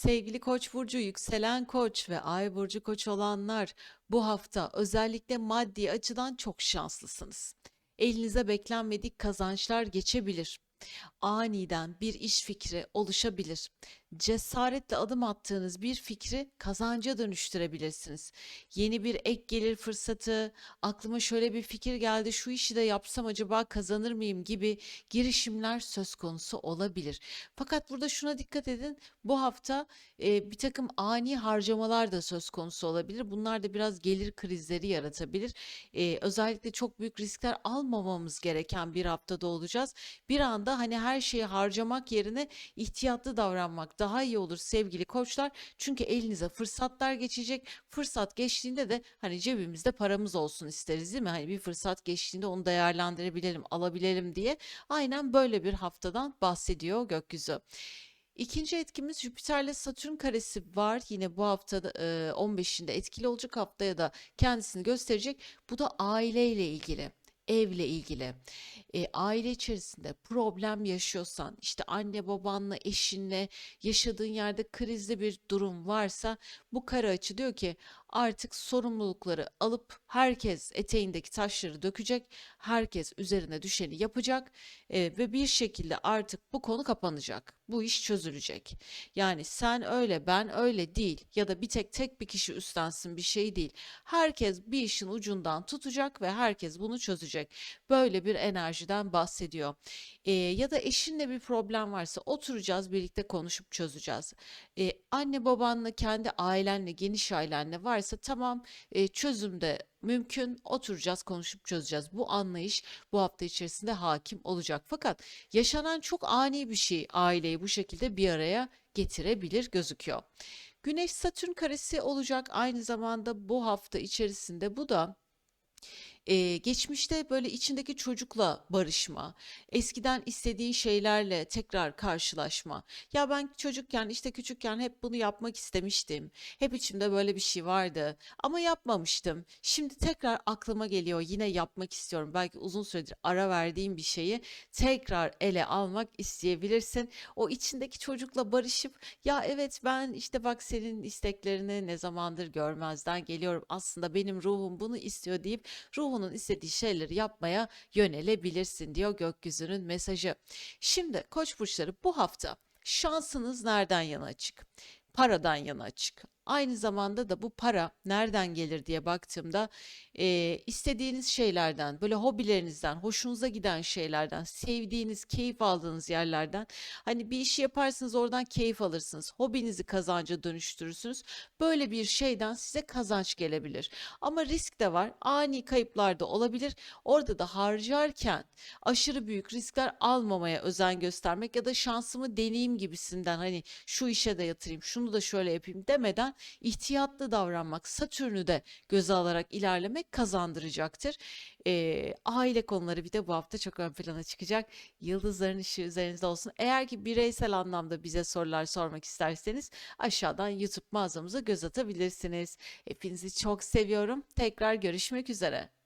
Sevgili Koç burcu, yükselen Koç ve Ay burcu Koç olanlar bu hafta özellikle maddi açıdan çok şanslısınız. Elinize beklenmedik kazançlar geçebilir. Aniden bir iş fikri oluşabilir. Cesaretle adım attığınız bir fikri kazanca dönüştürebilirsiniz. Yeni bir ek gelir fırsatı, aklıma şöyle bir fikir geldi, şu işi de yapsam acaba kazanır mıyım gibi girişimler söz konusu olabilir. Fakat burada şuna dikkat edin, bu hafta e, bir takım ani harcamalar da söz konusu olabilir. Bunlar da biraz gelir krizleri yaratabilir. E, özellikle çok büyük riskler almamamız gereken bir haftada olacağız. Bir anda hani her şeyi harcamak yerine ihtiyatlı davranmak daha iyi olur sevgili koçlar. Çünkü elinize fırsatlar geçecek. Fırsat geçtiğinde de hani cebimizde paramız olsun isteriz değil mi? Hani bir fırsat geçtiğinde onu değerlendirebilelim, alabilelim diye. Aynen böyle bir haftadan bahsediyor gökyüzü. İkinci etkimiz Jüpiter'le Satürn karesi var. Yine bu haftada e, 15'inde etkili olacak haftaya da kendisini gösterecek. Bu da aileyle ilgili evle ilgili. E, aile içerisinde problem yaşıyorsan işte anne babanla eşinle yaşadığın yerde krizli bir durum varsa bu kara açı diyor ki artık sorumlulukları alıp herkes eteğindeki taşları dökecek herkes üzerine düşeni yapacak e, ve bir şekilde artık bu konu kapanacak bu iş çözülecek yani sen öyle ben öyle değil ya da bir tek tek bir kişi üstlensin bir şey değil herkes bir işin ucundan tutacak ve herkes bunu çözecek böyle bir enerjiden bahsediyor. Ee, ya da eşinle bir problem varsa oturacağız birlikte konuşup çözeceğiz. Ee, anne babanla kendi ailenle geniş ailenle varsa tamam e, çözüm de mümkün oturacağız konuşup çözeceğiz. Bu anlayış bu hafta içerisinde hakim olacak. Fakat yaşanan çok ani bir şey aileyi bu şekilde bir araya getirebilir gözüküyor. Güneş Satürn karesi olacak aynı zamanda bu hafta içerisinde bu da Eee, geçmişte böyle içindeki çocukla barışma, eskiden istediğin şeylerle tekrar karşılaşma. Ya ben çocukken işte küçükken hep bunu yapmak istemiştim. Hep içimde böyle bir şey vardı ama yapmamıştım. Şimdi tekrar aklıma geliyor. Yine yapmak istiyorum. Belki uzun süredir ara verdiğim bir şeyi tekrar ele almak isteyebilirsin. O içindeki çocukla barışıp ya evet ben işte bak senin isteklerini ne zamandır görmezden geliyorum. Aslında benim ruhum bunu istiyor deyip ruhunun istediği şeyleri yapmaya yönelebilirsin diyor gökyüzünün mesajı. Şimdi Koç burçları bu hafta şansınız nereden yana açık? Paradan yana açık. Aynı zamanda da bu para nereden gelir diye baktığımda e, istediğiniz şeylerden, böyle hobilerinizden, hoşunuza giden şeylerden, sevdiğiniz, keyif aldığınız yerlerden hani bir işi yaparsınız oradan keyif alırsınız. Hobinizi kazanca dönüştürürsünüz. Böyle bir şeyden size kazanç gelebilir. Ama risk de var. Ani kayıplar da olabilir. Orada da harcarken aşırı büyük riskler almamaya özen göstermek ya da şansımı deneyeyim gibisinden hani şu işe de yatırayım, şunu da şöyle yapayım demeden ihtiyatlı davranmak, Satürn'ü de göze alarak ilerlemek kazandıracaktır. Ee, aile konuları bir de bu hafta çok ön plana çıkacak. Yıldızların ışığı üzerinizde olsun. Eğer ki bireysel anlamda bize sorular sormak isterseniz aşağıdan YouTube mağazamıza göz atabilirsiniz. Hepinizi çok seviyorum. Tekrar görüşmek üzere.